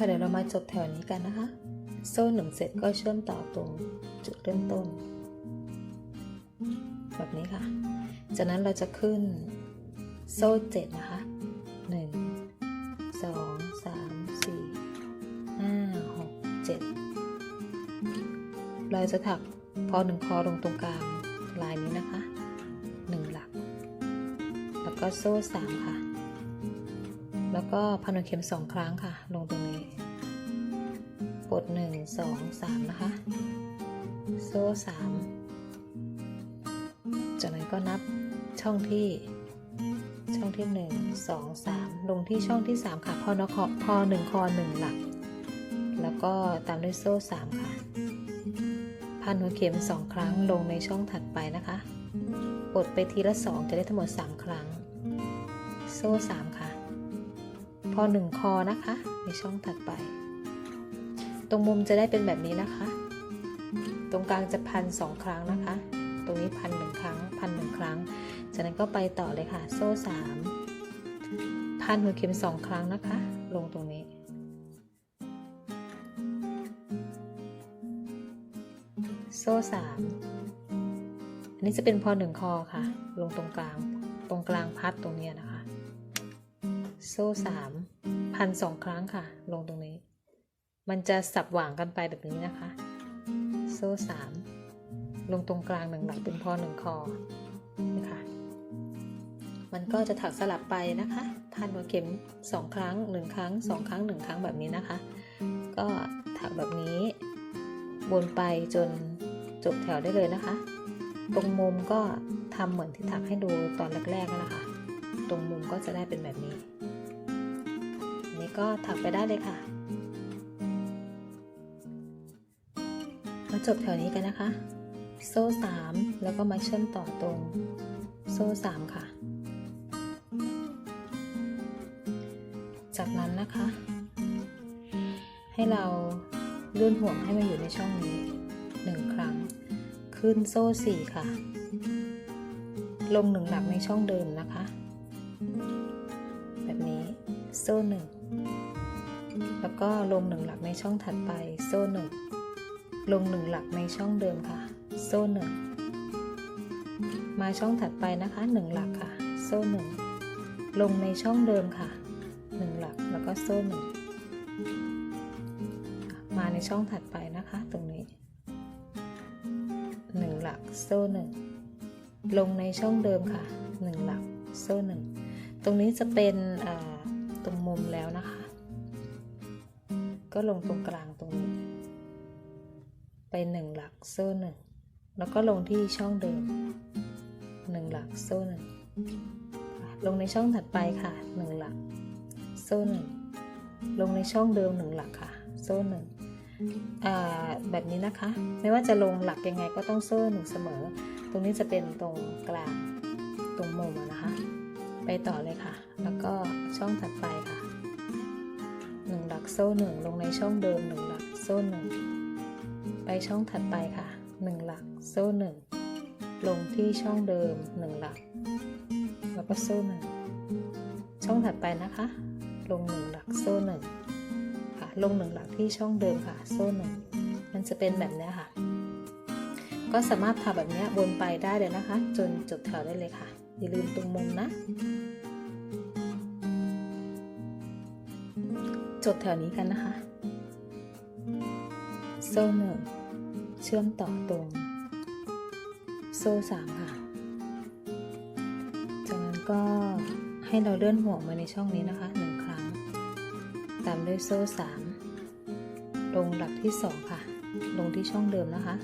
ค่ะเดี๋ยวเรามาจบแถวนี้กันนะคะ โซ่หนึ่งเสร็จก็เชื่อมต่อตรงจุดเริ่มต้น แบบนี้ค่ะ จากนั้นเราจะขึ้นโซ่เจ็ดนะคะหนึ่งสองสามสี่ห้าหกเจ็ดเราจะถักพอหนึ่งคอลงตรงกลางลายนี้นะคะหนึ่งหลัก แล้วก็โซ่สามค่ะ แล้วก็พันหัวเข็มสองครั้งค่ะ ลงตรงนี้ กดหนึ่งสองสามนะคะ โซ่สามจากนั้นก็นับช่องที่ ช่องที่หนึ่งสองสามลงที่ช่องที่สามค่ะ พอนคอพอหนึ่งคอหนึ่งหลัก แล้วก็ตามด้วยโซ่สามค่ะ พันหัวเข็มสองครั้งลงในช่องถัดไปนะคะ กดไปทีละสองจะได้ทั้งหมดสามครั้ง โซ่สามค่ะ พอหนึ่งคอนะคะ ในช่องถัดไป ตรงมุมจะได้เป็นแบบนี้นะคะ ตรงกลางจะพันสองครั้งนะคะ ตรงนี้พันหนึ่งครั้ง พันหนึ่งครั้ง จากนั้นก็ไปต่อเลยค่ะ โซ่สามพันหัวเข็มสองครั้งนะคะ ลงตรงนี้ โซ่สามอันนี้จะเป็นพอหนึ่งคอค่ะ ลงตรงกลาง ตรงกลางพัดตรงนี้นะคะ โซ่สามพันสองครั้งค่ะ ลงตรงนี้ มันจะสับหว่างกันไปแบบนี้นะคะ โซ่สามลงตรงกลางหนึ่งหลักเป็นพอหนึ่งคอนะคะมันก็จะถักสลับไปนะคะพันหัวเข็มสองครั้งหนึ่งครั้งสองครั้งหนึ่งครั้งแบบนี้นะคะ ก็ถักแบบนี้วนไปจนจบแถวได้เลยนะคะ ตรงมุมก็ทำเหมือนที่ถักให้ดูตอนแรกๆนั่นแหละค่ะตรงมุมก็จะได้เป็นแบบนี้นนี้ก็ถักไปได้เลยค่ะ มาจบแถวนี้กันนะคะ โซ่ 3 แล้วก็มาเชื่อมต่อตรงโซ่ 3 ค่ะ จากนั้นนะคะ ให้เราเลื่อนห่วงให้มันอยู่ในช่องนี้ 1 ครั้ง ขึ้นโซ่ 4 ค่ะ ลงหนึ่งหลักในช่องเดิมนะคะ แบบนี้โซ่หนึ่งแล้วก็ลงหนึ่งหลักในช่องถัดไปโซ่หนึ่ง ลงหนึ่งหลักในช่องเดิมค่ะ โซ่หนึ่งมาช่องถัดไปนะคะหนึ่งหลักค่ะ โซ่หนึ่งลงในช่องเดิมค่ะหนึ่งหลักแล้วก็โซ่หนึ่งมาในช่องถัดไปนะคะ ตรงนี้หนึ่งหลักโซ่หนึ่งลงในช่องเดิมค่ะหนึ่งหลักโซ่หนึ่งตรงนี้จะเป็นตรงมุมแล้วนะคะ ก็ลงตรงกลาง ไปหนึ่งหลักโซ่หนึ่งแล้วก็ลงที่ช่องเดิมหนึ่งหลักโซ่หนึ่งลงในช่องถัดไปค่ะหนึ่งหลัก โซ่หนึ่งลงในช่องเดิมหนึ่งหลักค่ะ โซ่หนึ่งแบบนี้นะคะ ไม่ว่าจะลงหลักยังไงก็ต้องโซ่หนึ่งเสมอ ตรงนี้จะเป็นตรงกลางตรงมุมนะคะ ไปต่อเลยค่ะ แล้วก็ช่องถัดไปค่ะหนึ่งหลักโซ่หนึ่งลงในช่องเดิมหนึ่งหลักโซ่หนึ่ง ไปช่องถัดไปค่ะหนึ่งหลักโซ่หนึ่งลงที่ช่องเดิมหนึ่งหลัก แล้วก็โซ่หนึ่งช่องถัดไปนะคะ ลงหนึ่งหลักโซ่หนึ่งค่ะลงหนึ่งหลักที่ช่องเดิมค่ะ โซ่หนึ่งมันจะเป็นแบบนี้ค่ะ ก็สามารถทำแบบนี้วนไปได้เลยนะคะ จนจบแถวได้เลยค่ะ อย่าลืมตรงมุมนะจบแถวนี้กันนะคะ โซ่หนึ่ง เชื่อมต่อตรง โซ่สามค่ะ จากนั้นก็ให้เราเลื่อนห่วงมาในช่องนี้นะคะหนึ่งครั้ง ตามด้วยโซ่สามลงหลักที่สองค่ะ ลงที่ช่องเดิมนะคะ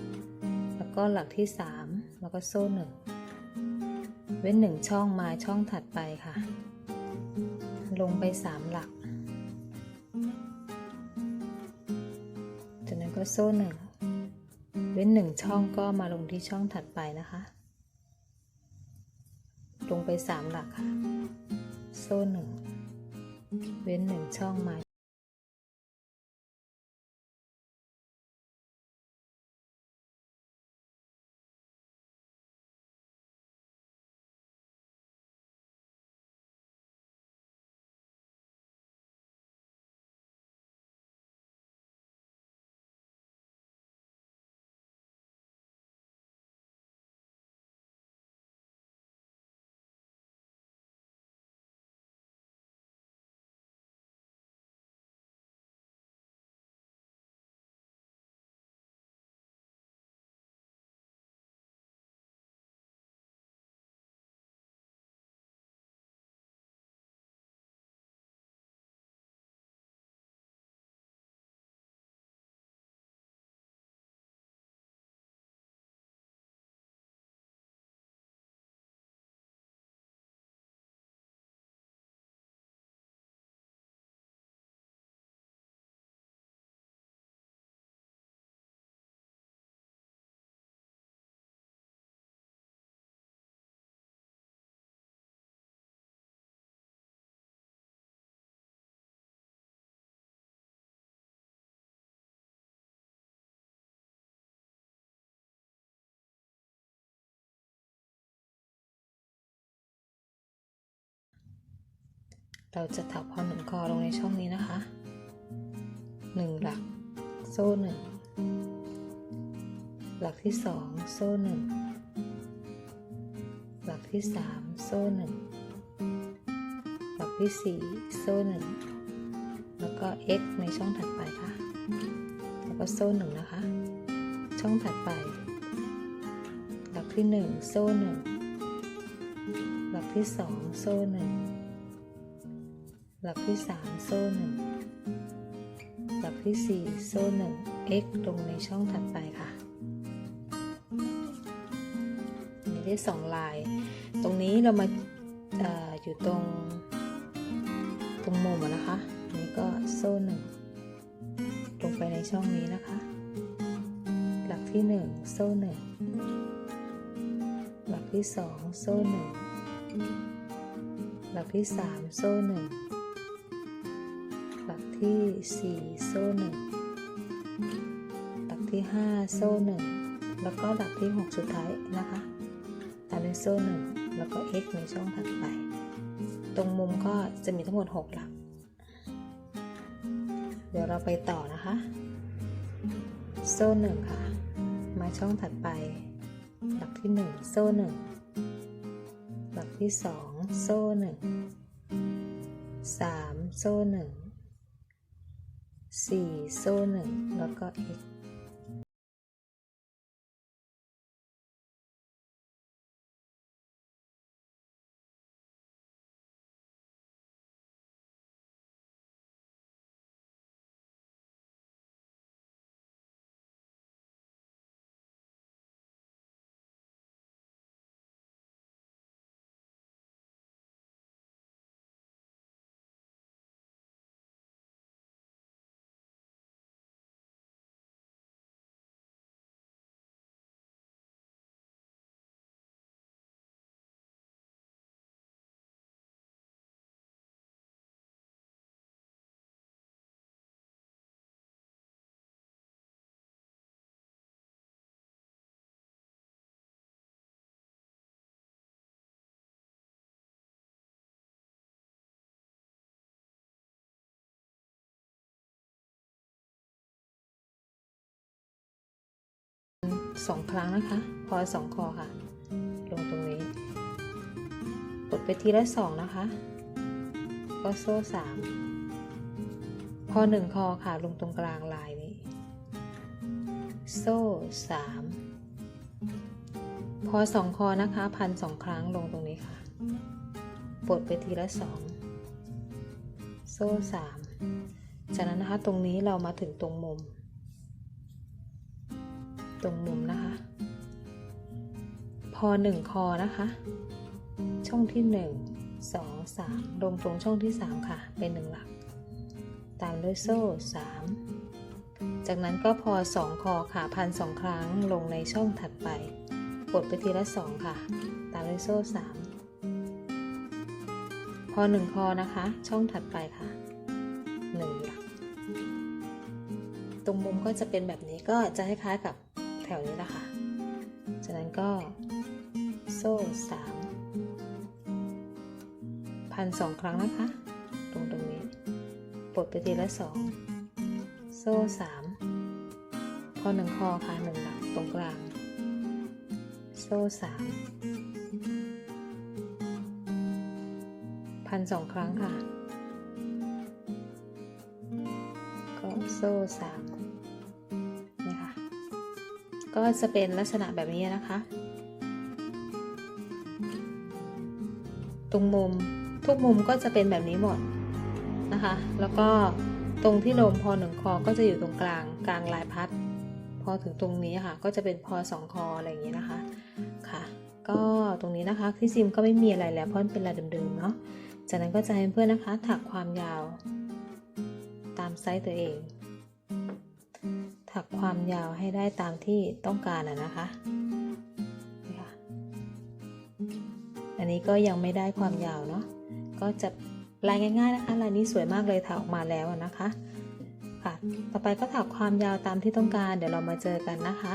แล้วก็หลักที่สามแล้วก็โซ่หนึ่งเว้นหนึ่งช่องมาช่องถัดไปค่ะ ลงไปสามหลัก จากนั้นก็โซ่หนึ่ง เว้นหนึ่งช่องก็มาลงที่ช่องถัดไปนะคะ ลงไปสามหลักค่ะ โซ่หนึ่ง เว้นหนึ่งช่องมา เราจะถักพอหนึ่งคอลงในช่องนี้นะคะหนึ่งหลัก โซ่หนึ่งหลักที่สองโซ่หนึ่งหลักที่สามโซ่หนึ่งหลักที่สี่โซ่หนึ่งแล้วก็ x ในช่องถัดไปค่ะ แล้วก็โซ่หนึ่งนะคะ ช่องถัดไป หลักที่หนึ่งโซ่หนึ่งหลักที่สองโซ่หนึ่ง หลักที่สามโซ่หนึ่งหลักที่สี่โซ่หนึ่ง x ลงในช่องถัดไปค่ะมีได้สองลาย ตรงนี้เรามาอออยู่ตรง ตรงมุมนะคะนี้ก็โซ่หนึ่งลงไปในช่องนี้นะคะ หลักที่หนึ่งโซ่หนึ่งหลักที่สองโซ่หนึ่งหลักที่สามโซ่หนึ่ง ที่สี่โซ่หนึ่งหลักที่ห้าโซ่หนึ่งแล้วก็หลักที่หกสุดท้ายนะคะตามด้วยโซ่หนึ่งแล้วก็ x ในช่องถัดไป ตรงมุมก็จะมีทั้งหมด 6 หลัก เดี๋ยวเราไปต่อนะคะ โซ่หนึ่งค่ะ มาช่องถัดไป หลักที่หนึ่งโซ่หนึ่งหลักที่สองโซ่หนึ่งสามโซ่หนึ่ง สี่โซ่หนึ่งแล้วก็ x สองครั้งนะคะพอสองคอค่ะ ลงตรงนี้กดไปทีละสองนะคะ ก็โซ่สามพอหนึ่งคอค่ะ ลงตรงกลางลายนี้ โซ่สามพอสองคอนะคะ พันสองครั้งลงตรงนี้ค่ะปลดไปทีละสองโซ่สามจากนั้นนะคะตรงนี้เรามาถึงตรงมุม ตรงมุมนะคะ พอหนึ่งคอนะคะ ช่องที่หนึ่งสองสามลงตรงช่องที่สามค่ะ เป็นหนึ่งหลัก ตามด้วยโซ่สามจากนั้นก็พอสองคอค่ะพันสองครั้งลงในช่องถัดไป กดไปทีละสองค่ะ ตามด้วยโซ่สามพอหนึ่งคอนะคะ ช่องถัดไปค่ะหนึ่งหลัก ตรงมุมก็จะเป็นแบบนี้ก็จะคล้ายๆกับ แถวนี้นะค่ะ จากนั้นก็โซ่สามพันสองครั้งนะคะ ตรงตรงนี้ปลดไปทีละสองโซ่สามพอหนึ่งคอค่ะหนึ่งหลักตรงกลาง โซ่สามพันสองครั้งค่ะ ก็โซ่สาม ก็จะเป็นลักษณะแบบนี้นะคะ ตรงมุมทุกมุมก็จะเป็นแบบนี้หมดนะคะ แล้วก็ตรงที่ลมพอหนึ่งคอก็จะอยู่ตรงกลางกลางลายพัด พอถึงตรงนี้ค่ะ ก็จะเป็นพอสองคออะไรอย่างนี้นะคะค่ะ ก็ตรงนี้นะคะที่ซิมก็ไม่มีอะไรแล้วเพราะเป็นลายเดิมๆเนาะจากนั้นก็จะให้เพื่อนนะคะถักความยาวตามไซส์ตัวเอง ถักความยาวให้ได้ตามที่ต้องการอะนะคะอันนี้ก็ยังไม่ได้ความยาวเนาะก็จะลายง่ายๆนะคะลายนี้สวยมากเลยถักออกมาแล้วนะคะค่ะต่อไปก็ถักความยาวตามที่ต้องการ เดี๋ยวเรามาเจอกันนะคะ